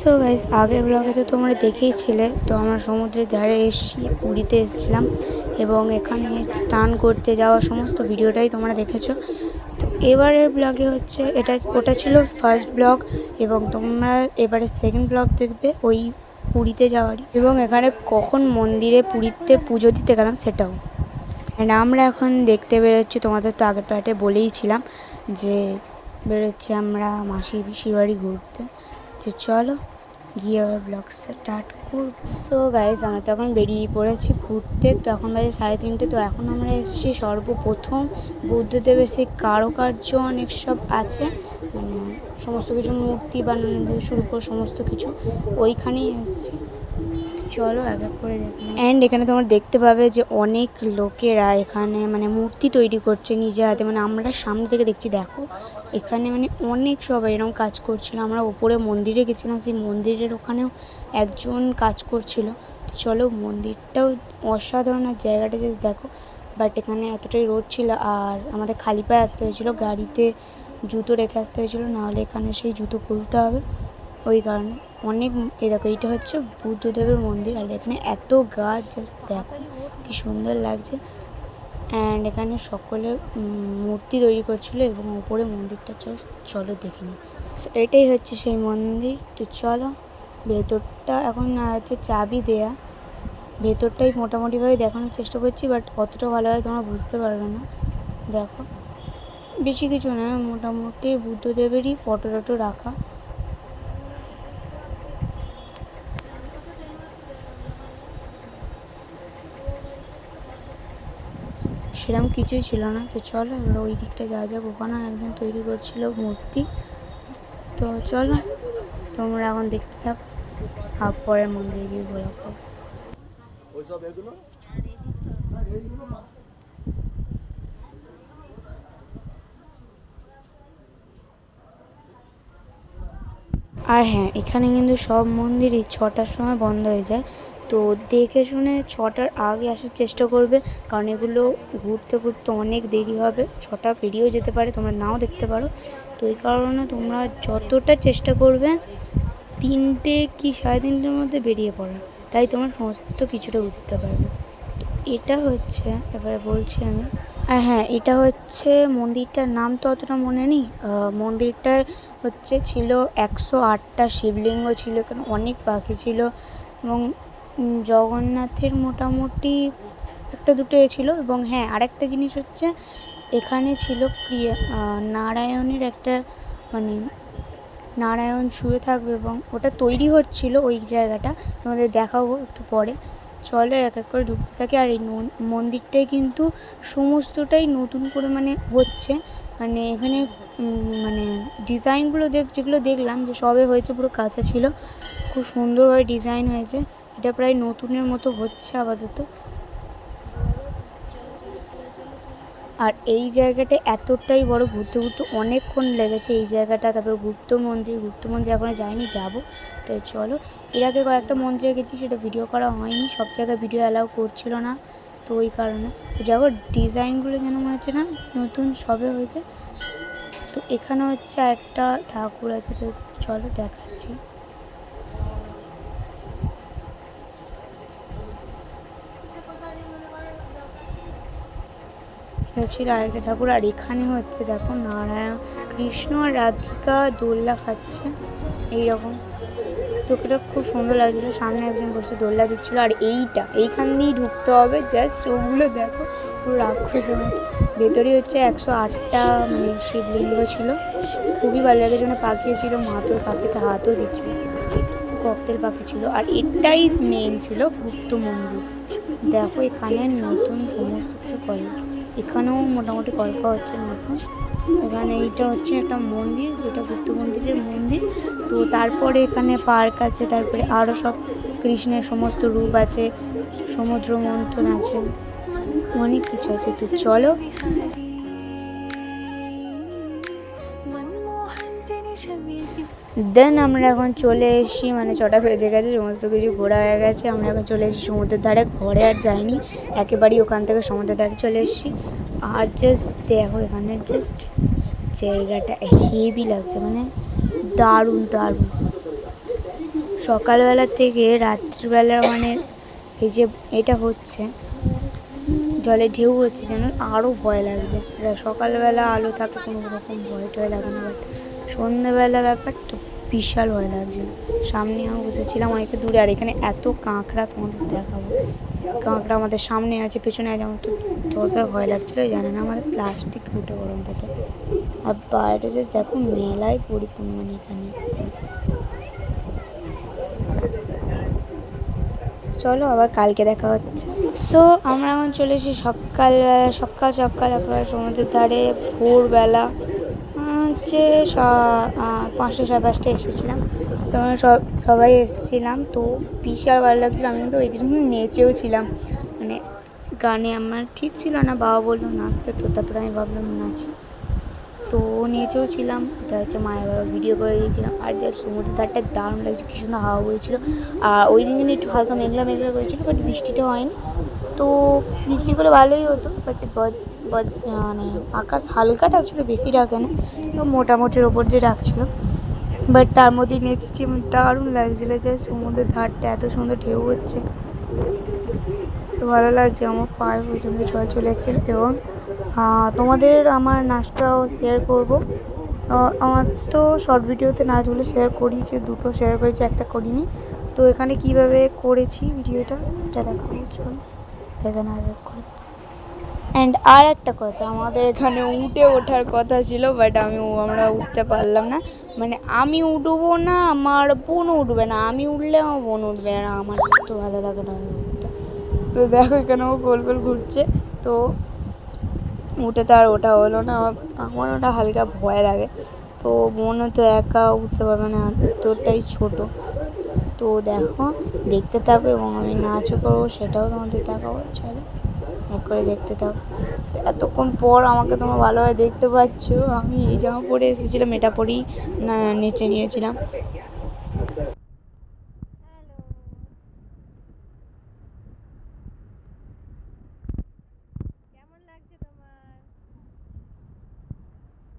So guys আগের ব্লগে তো তোমরা দেখেইছিলে তো আমরা সমুদ্রের ধারে এসেছি পুরীতে এসেছিলাম এবং এখানে স্নান করতে যাওয়া সমস্ত ভিডিওটাই তোমরা দেখেছ। তো এবারের ব্লগে হচ্ছে, এটা, ওটা ছিল ফার্স্ট ব্লগ এবং তোমরা এবারে সেকেন্ড ব্লগ দেখবে ওই পুরীতে যাওয়ারই। এবং এখানে কখন মন্দিরে পুরীতে পুজো দিতে গেলাম সেটাও। অ্যান্ড আমরা এখন দেখতে বেরোচ্ছি, তোমাদের তো আগের পার্টে বলেইছিলাম যে বেরোচ্ছি আমরা মাসি পিসির বাড়ি ঘুরতে। তো চলো গিয়ে আবার ব্লগ স্টার্ট করব। সো গাইজ আমরা তখন বেরিয়ে পড়েছি ঘুরতে। তখন বাজে সাড়ে তিনটে। তো এখন আমরা এসেছি সর্বপ্রথম বুদ্ধদেবের সেই কারুকার্য অনেক সব আছে। মানে সমস্ত কিছু মূর্তি বানানো শুরু করে সমস্ত কিছু। ওইখানেই এসেছি। চলো, এক এক করে দেখো অ্যান্ড এখানে তোমরা দেখতে পাবে যে অনেক লোকেরা এখানে মানে মূর্তি তৈরি করছে নিজে হাতে। মানে আমরা সামনে থেকে দেখছি, দেখো, এখানে মানে অনেক সবাই এরকম কাজ করছিল। আমরা ওপরে মন্দিরে গেছিলাম, সেই মন্দিরের ওখানেও একজন কাজ করছিল। চলো, মন্দিরটাও অসাধারণ আর জায়গাটা জাস্ট দেখো। বাট এখানে এতটাই রোড ছিল আর আমাদের খালি পায়ে আসতে হয়েছিল, গাড়িতে জুতো রেখে আসতে হয়েছিল। নাহলে এখানে সেই জুতো খুলতে হবে। ওই কারণে। অনেক এ দেখো এইটা হচ্ছে বুদ্ধদেবের মন্দির, আর এখানে এত গাছ, জাস্ট দেখো কি সুন্দর লাগছে। অ্যান্ড এখানে সকলে মূর্তি তৈরি করছিল এবং ওপরে মন্দিরটা জাস্ট চলো দেখে নিই। এটাই হচ্ছে সেই মন্দির। তো চলো, ভেতরটা এখন না হচ্ছে চাবি দেয়া। ভেতরটাই মোটামুটিভাবে দেখানোর চেষ্টা করছি বাট অতটা ভালোভাবে তোমরা বুঝতে পারবে না। দেখো, বেশি কিছু নয়, মোটামুটি বুদ্ধদেবেরই ফটো টটো রাখা। সেরকম কিছুই ছিল না। তো চলো আমরা ওই দিকটা যা যাক। ওখানে একজন তৈরি করছিল মূর্তি। তো চলো তোমরা এখন দেখতে থাকো। আর পরের মন্দিরে গিয়ে বলা খাব ওইসব এগুলো? আর হ্যাঁ এখানে কিন্তু সব মন্দিরই ছটার সময় বন্ধ হয়ে যায়। তো দেখে শুনে ছটার আগে আসার চেষ্টা করবে, কারণ এগুলো ঘুরতে ঘুরতে অনেক দেরি হবে। ছটা পেরিয়েও যেতে পারে, তোমরা নাও দেখতে পারো। তো এই কারণে তোমরা যতটা চেষ্টা করবে, তিনটে কি সাড়ে তিনটের মধ্যে বেরিয়ে পড়া। তাই তোমরা সমস্ত কিছুটা ঘুরতে পারবে। তো এটা হচ্ছে, এবারে বলছি আমি। হ্যাঁ এটা হচ্ছে মন্দিরটার নাম তো অতটা মনে নেই। মন্দিরটায় হচ্ছে ছিল একশো আটটা শিবলিঙ্গ ছিল, এখানে অনেক পাখি ছিল এবং জগন্নাথের মোটামুটি একটা দুটো এ ছিল এবং হ্যাঁ আরেকটা জিনিস হচ্ছে এখানে ছিল আহ, নারায়ণের একটা মানে নারায়ণ শুয়ে থাকবে এবং ওটা তৈরি হচ্ছিল ওই জায়গাটা তোমাদের দেখাবো একটু পরে। চলে এক এক করে ঢুকতে থাকে আর এই মন্দিরটাই কিন্তু সমস্তটাই নতুন করে মানে হচ্ছে। মানে এখানে মানে ডিজাইনগুলো দেখ যেগুলো দেখলাম যে সবে হয়েছে পুরো কাঁচা ছিল খুব সুন্দরভাবে ডিজাইন হয়েছে। এটা প্রায় নতুনের মতো হচ্ছে আপাতত। আর এই জায়গাটা এতটাই বড়, ঘুরতে ঘুরতে অনেকক্ষণ লেগেছে এই জায়গাটা। তারপর গুপ্ত মন্দির গুপ্ত মন্দির এখনও যাইনি, যাব। তো চলো, এর আগে কয়েকটা মন্দিরে গেছি, সেটা ভিডিও করা হয়নি। সব জায়গায় ভিডিও অ্যালাউ করছিল না, তো ওই কারণে। যাব ডিজাইনগুলো যেন মনে হচ্ছে না নতুন, সবে হয়েছে। তো এখানে হচ্ছে একটা ঠাকুর আছে, তো চলো দেখাচ্ছি। ছিল আরেকটা ঠাকুর। আর এখানে হচ্ছে দেখো নারায়ণ, কৃষ্ণ আর রাধিকা দোল্লা খাচ্ছে। এইরকম। তো খুব সুন্দর লাগছিল। সামনে একজন বসে দোল্লা দিচ্ছিল। আর এইটা, এইখান দিয়েই ঢুকতে হবে। জাস্ট ওগুলো দেখো, পুরো রাক্ষসের মতো। ভেতরে হচ্ছে একশো আটটা মানে শিবলিঙ্গ ছিল। খুবই ভালো লাগে। যেন পাখি ছিল মাতুর পাখিতে হাতও দিচ্ছিল। ককটেল পাখি ছিল। আর এটাই মেন ছিল গুপ্ত মন্দির। দেখো এখানে নতুন সমস্ত কিছু করে। এখানেও মোটামুটি কল্পা হচ্ছে মতন এখানে এইটা হচ্ছে একটা মন্দির, যেটা গুপ্ত মন্দিরের মন্দির। তো তারপরে এখানে পার্ক আছে, তারপরে আরও সব কৃষ্ণের সমস্ত রূপ আছে, সমুদ্র মন্থন আছে, অনেক কিছু আছে। তো চলো দেন আমরা এখন চলে এসেছি মানে ছটা বেজে গেছে, সমস্ত কিছু ঘোরা হয়ে গেছে। আমরা এখন চলে এসেছি সমুদ্রের ধারে, ঘরে আর যাইনি। একেবারেই ওখান থেকে সমুদ্রের ধারে চলে এসেছি। আর জাস্ট দেখো এখানে জাস্ট জায়গাটা হেভি লাগছে মানে দারুণ দারুণ। সকালবেলা থেকে রাত্রিবেলা মানে এই যে এটা হচ্ছে জলে ঢেউ হচ্ছে যেন আরও ভয় লাগছে। সকালবেলা আলো থাকে কোনো রকম ভয় টয় লাগে না বাট সন্ধ্যেবেলা ব্যাপার তো বিশাল ভয় লাগছিল সামনে আমি বসেছিলাম অনেকটা দূরে, আর এখানে এত কাঁকড়া তোমাদের দেখাবো। কাঁকড়া আমাদের সামনে আছে, পেছনে আছে, আমার তো দশার ভয় লাগছিল জানে না, আমাদের প্লাস্টিক উঠে গরম থেকে। আর বাইরে জাস্ট দেখো, মেলায় পরিপূর্ণ মানে এখানে। চলো আবার কালকে দেখা হচ্ছে। সো আমরা এখন চলে এসেছি সকাল সকাল সকাল একেবারে সমুদ্রের ধারে, ভোরবেলা। হচ্ছে পাঁচটা সাড়ে পাঁচটা এসেছিলাম। তো আমরা সব, সবাই এসেছিলাম। তো বিশাল ভালো লাগছিল। আমি কিন্তু ওই দিন নেচেও ছিলাম। মানে গানে আমার ঠিক ছিল না। বাবা বলল, নাচতে তো। তারপরে আমি ভাবলাম, নাচি। তো নেচেও ছিলাম। এটা হচ্ছে মায়ের বাবা ভিডিও করে দিয়েছিলাম। আর যা সমুদ্রের ধারটা দারুণ লাগছে। কি সুন্দর হাওয়া বইছিল। আর ওই দিন একটু হালকা মেঘলা মেঘলা করেছিল বাট বৃষ্টিটা হয়নি। তো বৃষ্টি করে ভালোই হতো বাট মানে আকাশ হালকা ডাকছিল বেশি ডাকে না মোটামুটির ওপর দিয়ে ডাকছিল বাট তার মধ্যেই নেচেছি দারুণ লাগছিল যে সমুদ্রের ধারটা এত সুন্দর ঢেউ হচ্ছে। ভালো লাগছে, আমার পায়ে পর্যন্ত জল চলে এসেছিল এবং তোমাদের আমার নাচটাও শেয়ার করব। আমার তো শর্ট ভিডিওতে নাচগুলো শেয়ার করিয়েছি, দুটো শেয়ার করেছি, একটা করিনি। তো এখানে কীভাবে করেছি ভিডিওটা সেটা দেখাবো, চলো। দেখে না করে। অ্যান্ড আর একটা কথা, আমাদের এখানে উঠে ওঠার কথা ছিল বাট আমি আমরা উঠতে পারলাম না। মানে আমি উঠবো না, আমার বোন উঠবে না। আমি উঠলে আমার বোন উঠবে না, আমার তো ভালো লাগে না তো দেখো এখানে ও গোল গোল ঘুরছে। তো উঠে তো আর ওটা হলো না, আমার আমার ওটা হালকা ভয় লাগে। তো বোনও তো একা উঠতে পারবে না তোরটাই ছোট। তো দেখো, দেখতে থাকো এবং আমি নাচও করব, সেটাও তোমাদের দেখাবো, চলো। এক করে দেখতে থাক তো এতক্ষণ পর আমাকে তোমরা ভালোভাবে দেখতে পাচ্ছ। আমি এই জামা পরে এসেছিলাম, এটা পরেই নেচে নিয়েছিলাম কেমন লাগছে তোমার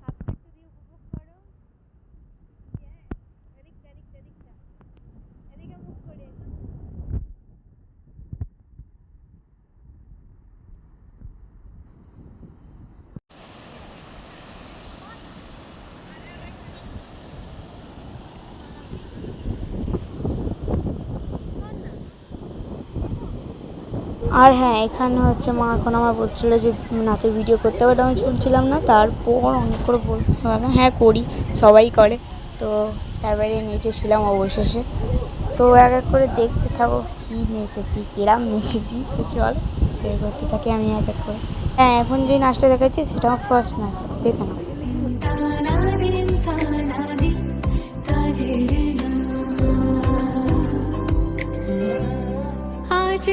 হাতটা একটু দিয়ে উপভোগ করো Yes, এদিকটা এদিকটা এদিকটা এদিকে মুখ করে আর হ্যাঁ এখানে হচ্ছে মা এখন আমার বলছিলো যে নাচের ভিডিও করতে বাট আমি শুনছিলাম না, তারপর অনেক করে বলতে ভাবলাম হ্যাঁ করি, সবাই করে। তো তারপরে নেচেছিলাম অবশেষে। তো এক এক করে দেখতে থাকো কী নেচেছি, কিরাম নেচেছি। তো চল শেয়ার করতে থাকি আমি এক এক করে। হ্যাঁ এখন যে নাচটা দেখাচ্ছি, সেটা আমার ফার্স্ট নাচ দেখে নাও। আজ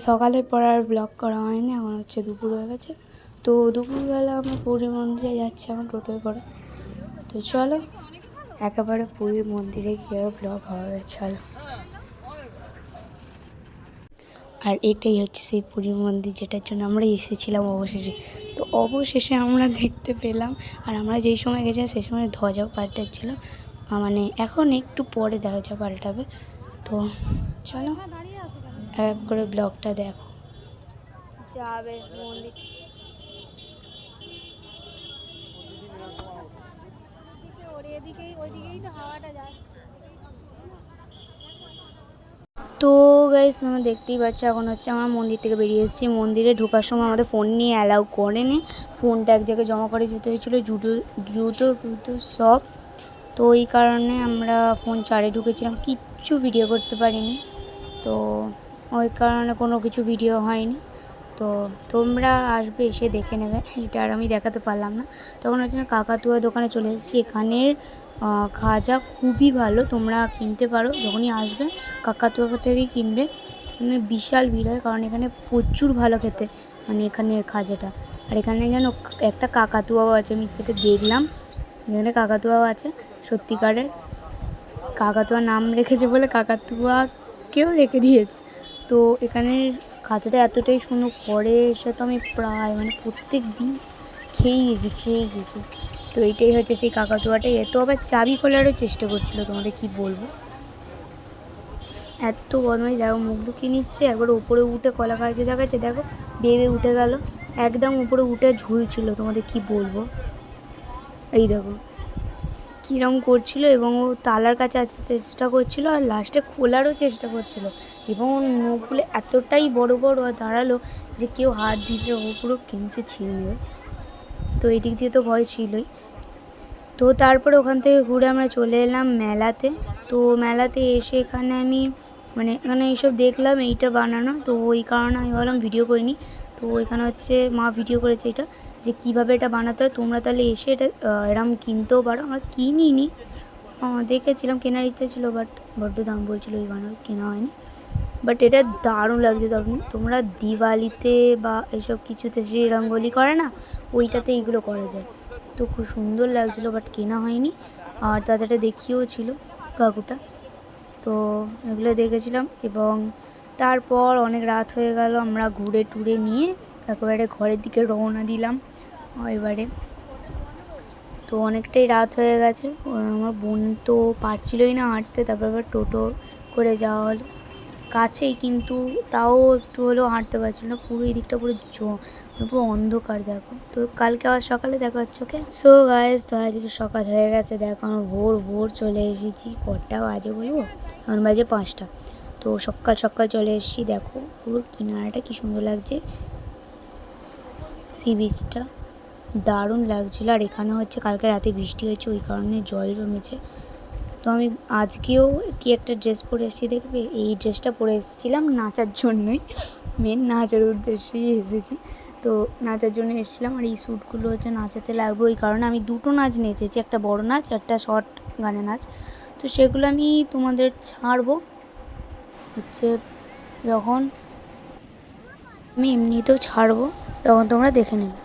সকালের পর আর ব্লগ করা হয়নি এখন হচ্ছে দুপুর হয়ে গেছে। তো দুপুরবেলা আমরা পুরী মন্দিরে যাচ্ছি এখন টোটোয় করে। তো চলো একেবারে পুরীর মন্দিরে গিয়ে ব্লগ হবে চলো। আর এটাই হচ্ছে সেই পুরী মন্দির যেটার জন্য আমরা এসেছিলাম অবশেষে। তো অবশেষে আমরা দেখতে পেলাম আর আমরা যেই সময় গেছিলাম সেই সময় ধ্বজাও পাল্টাচ্ছিল। আহ, মানে এখন একটু পরে ধ্বজা পাল্টাবে। তো চলো। এক এক করে ব্লগটা দেখো। যাবে মন্দির। তো হাওয়াটা যাচ্ছে তো গাইস তোমরা দেখতেই পাচ্ছ এখন হচ্ছে আমরা মন্দির থেকে বেরিয়ে এসেছি। মন্দিরে ঢোকার সময় আমাদের ফোন নিয়ে অ্যালাউ করেনি ফোনটা এক জায়গায় জমা করে যেতে হয়েছিলো জুতো জুতো টুতো সব। তো এই কারণে আমরা ফোন চারে ঢুকেছিলাম। কিচ্ছু ভিডিও করতে পারিনি। তো ওই কারণে কোনো কিছু ভিডিও হয়নি। তো তোমরা আসবে, এসে দেখে নেবে। এটা আর আমি দেখাতে পারলাম না। তখন হচ্ছে আমি কাকাতুয়া দোকানে চলে এসেছি। এখানের খাজা খুবই ভালো। তোমরা কিনতে পারো। যখনই আসবে, কাকাতুয়া থেকেই কিনবে। এখানে বিশাল ভিড় হয়, কারণ এখানে প্রচুর ভালো খেতে। মানে এখানের খাজাটা। আর এখানে যেন একটা কাকাতুয়াও আছে, আমি সেটা দেখলাম। যেখানে কাকাতুয়াও আছে, সত্যিকারের। কাকাতুয়া নাম রেখেছে বলে কাকাতুয়াকেও রেখে দিয়েছে। তো এখানের খাঁচাটা এতটাই সুন্দর পরে এসে তো আমি প্রায় মানে প্রত্যেক দিন খেয়েই গেছি খেয়েই গেছি। তো এইটাই হচ্ছে সেই কাকাতুয়াটাই। এত আবার চাবি খোলারও চেষ্টা করছিল তোমাদের কি বলব? এত বদমাই দেখো মুখ লুকিয়ে নিচ্ছে, একবার উপরে উঠে কলা খাইছে দেখাচ্ছে, দেখো, বেবে উঠে গেল। একদম উপরে উঠে ঝুলছিল, তোমাদের কি বলব? এই দেখো। কীরম করছিল এবং ও তালার কাছে আসার চেষ্টা করছিল আর লাস্টে খোলারও চেষ্টা করছিল এবং ওর নখগুলো এতটাই বড় বড় আর দাঁড়াল যে কেউ হাত দিলে ও পুরো কেমচে ছিঁড়ে নেবে। তো এই দিক দিয়ে তো ভয় ছিলই। তো তারপরে ওখান থেকে ঘুরে আমরা চলে এলাম মেলাতে। তো মেলাতে এসে এখানে আমি মানে এখানে এইসব দেখলাম, এইটা বানানো। তো ওই কারণে আমি ভাবলাম ভিডিও করিনি। তো এখানে হচ্ছে মা ভিডিও করেছে এটা। যে কীভাবে এটা বানাতে হয়, তোমরা তাহলে এসে এটা এরম কিনতেও পারো। আমরা কিনিনি। দেখেছিলাম, কেনার ইচ্ছা ছিল বাট বড্ড দাম বলছিল ওই কারণে কেনা হয়নি। বাট এটা দারুণ লাগছে তখন। তোমরা দিওয়ালিতে বা এসব কিছুতে যে রঙ্গোলি করে না, ওইটাতে এইগুলো করা যায়। তো খুব সুন্দর লাগছিল বাট কেনা হয়নি। আর তাদেরটা দেখিয়েও ছিল, কাকুটা। তো এগুলো দেখেছিলাম, এবং তারপর অনেক রাত হয়ে গেল, আমরা ঘুরে টুরে নিয়ে একেবারে ঘরের দিকে রওনা দিলাম, এবারে। তো অনেকটাই রাত হয়ে গেছে আমার বোন তো পারছিলই না হাঁটতে, তারপর আবার টোটো করে যাওয়া হলো। কাছেই কিন্তু তাও একটু হলেও হাঁটতে পারছিল না, পুরো এই দিকটা পুরো জ মানে পুরো অন্ধকার দেখো। তো কালকে আবার সকালে দেখা হচ্ছে, ওকে? সো গায়েস তো আজকে সকাল হয়ে গেছে, দেখো আমার ভোর ভোর চলে এসেছি, কটা বাজে বলব? এখন বাজে পাঁচটা। তো সকাল সকাল চলে এসেছি, দেখো পুরো কিনারাটা কি সুন্দর লাগছে। সি বিচটা দারুণ লাগছিল। আর এখানে হচ্ছে কালকে রাতে বৃষ্টি হয়েছে, ওই কারণে জল জমেছে। তো আমি আজকেও কি একটা ড্রেস পরে এসেছি দেখবে? এই ড্রেসটা পরে এসেছিলাম নাচার জন্যই। মেন নাচার উদ্দেশ্যেই এসেছি। তো নাচার জন্য এসেছিলাম আর এই স্যুটগুলো হচ্ছে নাচাতে লাগবে। ওই কারণে আমি দুটো নাচ নেচেছি, একটা বড় নাচ, একটা শর্ট গানে নাচ। তো সেগুলো আমি তোমাদের ছাড়বো। হচ্ছে যখন আমি এমনিতেও ছাড়বো। তখন তোমরা দেখে নেবে।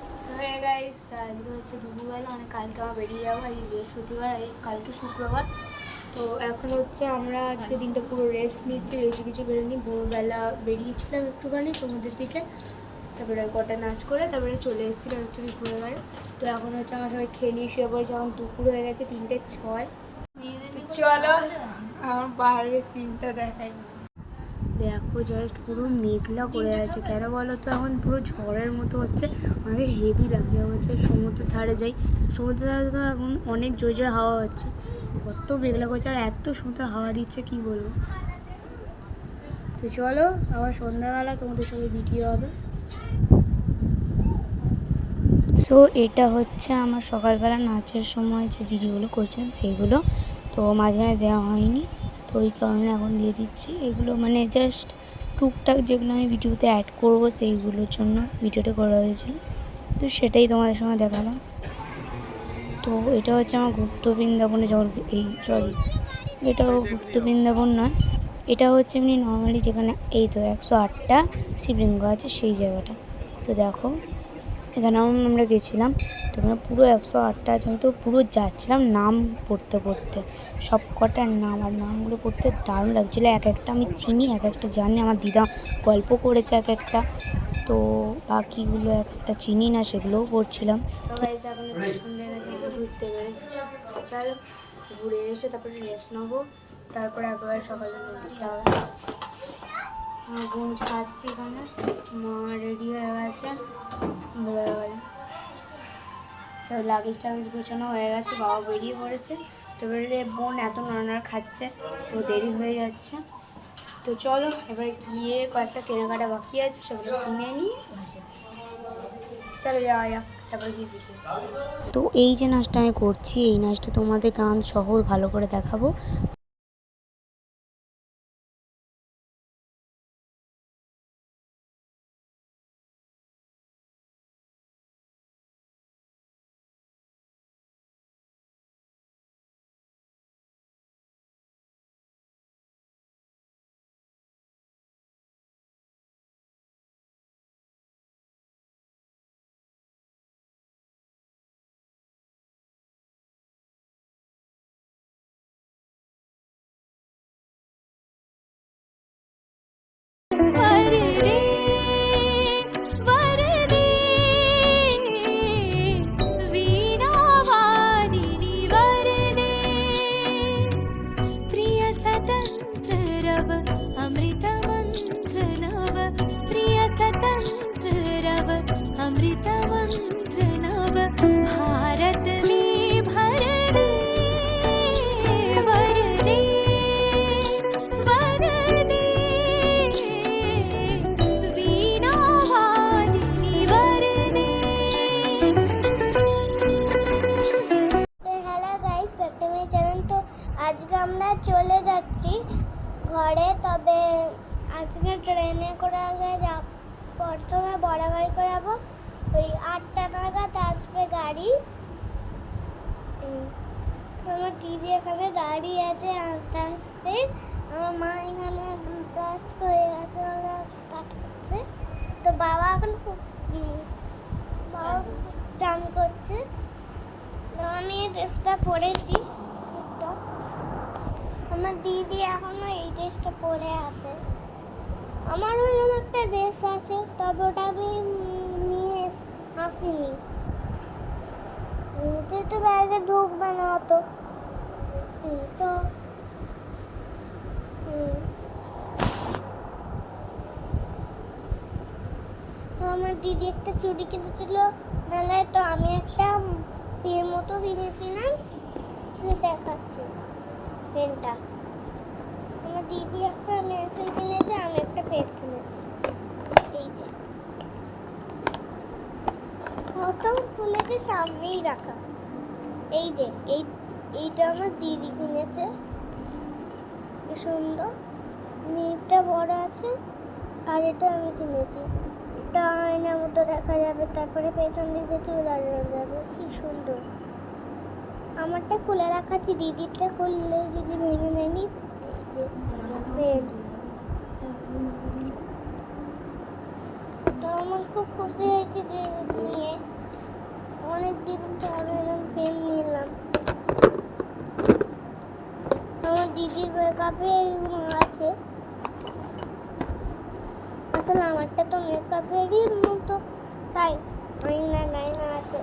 আজকে হচ্ছে দুপুরবেলা মানে কালকে আমার বেরিয়ে যাব আজ বৃহস্পতিবার এই কালকে শুক্রবার। তো এখন হচ্ছে আমরা আজকে দিনটা পুরো রেস্ট নিচ্ছি বেশি কিছু বেরোনি ভোরবেলা বেরিয়েছিলাম একটুখানি সমুদ্রের দিকে তারপরে কটা নাচ করে তারপরে চলে এসেছিলাম একটু ঘুরে বেড়ে তো এখন হচ্ছে আমার সবাই খেয়ে নিয়ে শুয়ে পড়েছে এখন দুপুর হয়ে গেছে তিনটে ছয়। চলো আমার বাইরের সিনটা দেখাই। দেখো জাস্ট পুরো মেঘলা করে আছে। কেন বলো তো? এখন পুরো ঝড়ের মতো হচ্ছে। আমাকে হেভি লাগছে হচ্ছে সমুদ্রের ধারে যাই। সমুদ্রের ধারে তো এখন অনেক জোর জোরে হাওয়া হচ্ছে। কত মেঘলা করছে আর এত সুন্দর হাওয়া দিচ্ছে, কি বলব? তো চলো, আবার সন্ধ্যাবেলা তোমাদের সঙ্গে ভিডিও হবে। সো এটা হচ্ছে আমার সকালবেলা নাচের সময় যে ভিডিওগুলো করছিলাম সেইগুলো তো মাঝখানে দেওয়া হয়নি। ওই কারণে এখন দিয়ে দিচ্ছি। এগুলো মানে জাস্ট টুকটাক যেগুলো আমি ভিডিওতে অ্যাড করব সেইগুলোর জন্য ভিডিওটা করা হয়েছিল। তো সেটাই তোমাদের সঙ্গে দেখালাম। তো এটা হচ্ছে আমার গুপ্ত বৃন্দাবনে যখন এই সরি এটাও গুপ্ত বৃন্দাবন নয়। এটা হচ্ছে এমনি নর্মালি যেখানে, এই তো একশো আটটা শিবলিঙ্গ আছে সেই জায়গাটা। তো দেখো এখানে আমরা গেছিলাম। তো ওখানে পুরো একশো আটটা আছে। আমি তো পুরো যাচ্ছিলাম নাম পড়তে পড়তে। সব কটার নাম আর নামগুলো পড়তে দারুণ লাগছিল। এক একটা আমি চিনি, এক একটা জানি। আমার দিদা গল্প করেছে এক একটা। তো বাকিগুলো এক একটা চিনি না, সেগুলোও পড়ছিলাম। ঘুরতে ঘুরে এসে তারপরে রেস্ট নেব। তারপরে একবার সকালে আমার বোন খাচ্ছি এখানে। মা রেডি হয়ে গেছে। সব লাগেজ টাগেজ গোছানো হয়ে গেছে, বাবা বেরিয়ে পড়েছে। তো বেরিয়ে বোন এত নড়ানড়া খাচ্ছে, তো দেরি হয়ে যাচ্ছে। তো চলো, এবার গিয়ে কয়েকটা কেনাকাটা বাকি আছে, সেগুলো কিনে নিয়ে। চলো যাওয়া যাক গিয়ে তো এই যে নাচটা আমি করছি, এই নাচটা তোমাদের গান সহজ ভালো করে দেখাবো। আমি এই ড্রেসটা পরেছি একটা। আমার দিদি এখনও এই ড্রেসটা পরে আছে। আমার ওইরকম একটা ড্রেস আছে, তবে ওটা আমি নিয়ে আসিনি। যেহেতু ব্যাগে ঢুকবে না অত। তো। আমার দিদি একটা চুড়ি কিনেছিল, মেলায় তো আমি একটা পেন মতো কিনেছিলাম দেখাচ্ছি। পেনটা। আমার দিদি একটা পেন্সিল কিনেছে, আমি একটা পেন কিনেছি। এই যে। প্রথম খুলেছে সামনেই রাখা। এই যে, এই, এইটা আমার দিদি কিনেছে। সুন্দর। নিপটা বড় আছে, আর এটা আমি কিনেছি। এটা আয়নার মতো দেখা যাবে, তারপরে পেছন দিকে চুল আসানো যাবে। কি সুন্দর। আমারটা খুলে রাখাচ্ছি দিদিরটা খুললে যদি ভেঙে নেয়নি তো আমার খুব খুশি হয়েছে যে নিয়ে। অনেক দিন পর এরকম পেন নিলাম। আমার দিদির মেকআপে আছে। আসলে আমারটা তো মেকআপেরই মতো। তাই আইনা গাইনা আছে।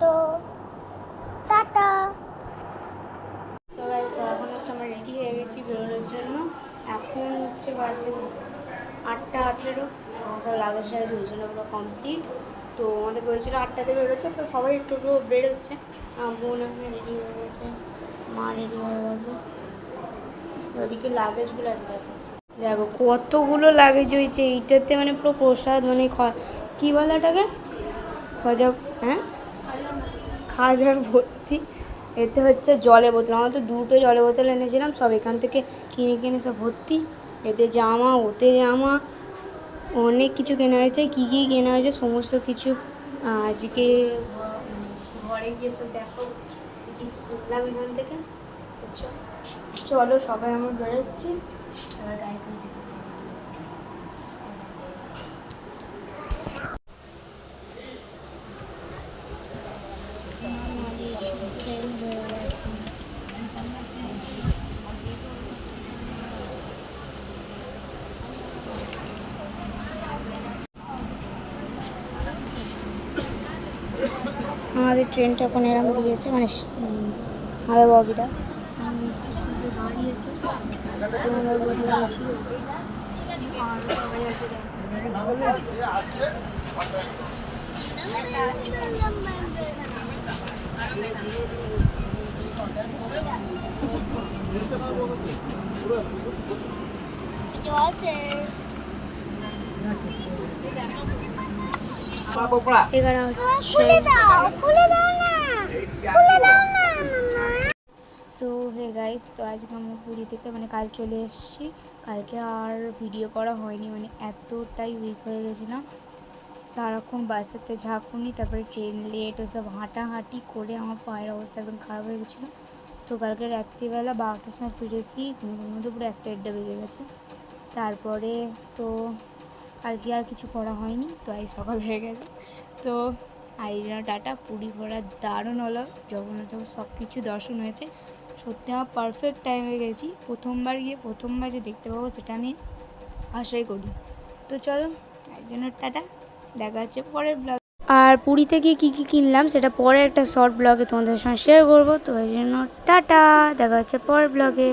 তো, টাটা। তো তো এখন হচ্ছে আমরা রেডি হয়ে গেছি বেরোনোর জন্য। এখন হচ্ছে বাজে আটটা আঠেরো। সব লাগেজ জন্য পুরো কমপ্লিট তো আমাদের বলেছিল আটটাতে বেরোতে, তো সবাই একটু একটু বেরোচ্ছে। বোন এখন রেডি হয়ে গেছে, মা রেডি হয়ে গেছে। ওদিকে লাগেজগুলো আছে, দেখাচ্ছে। দেখো, কতগুলো লাগেজ হয়েছে এইটাতে মানে পুরো প্রসাদ মানে কী বলে এটাকে খজা হ্যাঁ? খাজার ভর্তি। এতে হচ্ছে জলে বোতল, আমরা তো দুটো জলে বোতল এনেছিলাম, সব এখান থেকে কিনে কিনে সব ভর্তি। এতে জামা, ওতে জামা, অনেক কিছু কেনা হয়েছে। কী কী কেনা হয়েছে, সমস্ত কিছু আজকে ঘরে গিয়ে সব দেখো। কী কী কিনলাম এখান থেকে? তো চলো সবাই আমরা বেরোচ্ছি। এবার গাড়ি করে যেতে আমাদের ট্রেনটা এখন এরকম দিয়েছে মানে আমাদের বগিটা। দাঁড়িয়েছে আমরা বসে রয়েছি আর সবাই আছে এগারো খুলে দাও খুলে দাও না খুলে দাও না সো হে গাইস তো আজকে আমরা পুরী থেকে মানে কাল চলে এসেছি। কালকে আর ভিডিও করা হয়নি মানে এতটাই উইক হয়ে গেছিলাম সারাক্ষণ বাসেতে ঝাঁকুনি, তারপরে ট্রেন লেট ওসব হাঁটাহাঁটি করে আমার পায়ের অবস্থা একদম খারাপ হয়ে গেছিল। তো কালকে রাত্রিবেলা বারোটার সময় ফিরেছি ঘুমের মধ্যে পুরো একটা দেড়টা বেজে গেছে। তারপরে তো কালকে আর কিছু করা হয়নি তো আজ সকাল হয়ে গেছে। তো আই জন্য টাটা, পুরী ঘোরা দারুণ হলো। জগন্নাথ সব কিছু দর্শন হয়েছে। সত্যি আমার পারফেক্ট টাইমে গেছি। প্রথমবার গিয়ে প্রথমবার যে দেখতে পাবো সেটা আমি আশাই করি। তো চলো জন্য টাটা, দেখা হচ্ছে পরের ব্লগ আর পুরীতে গিয়ে কী কী কিনলাম সেটা পরে একটা শর্ট ব্লগে তোমাদের সঙ্গে শেয়ার করব। তো এই জন্য টাটা, দেখা হচ্ছে পরের ব্লগে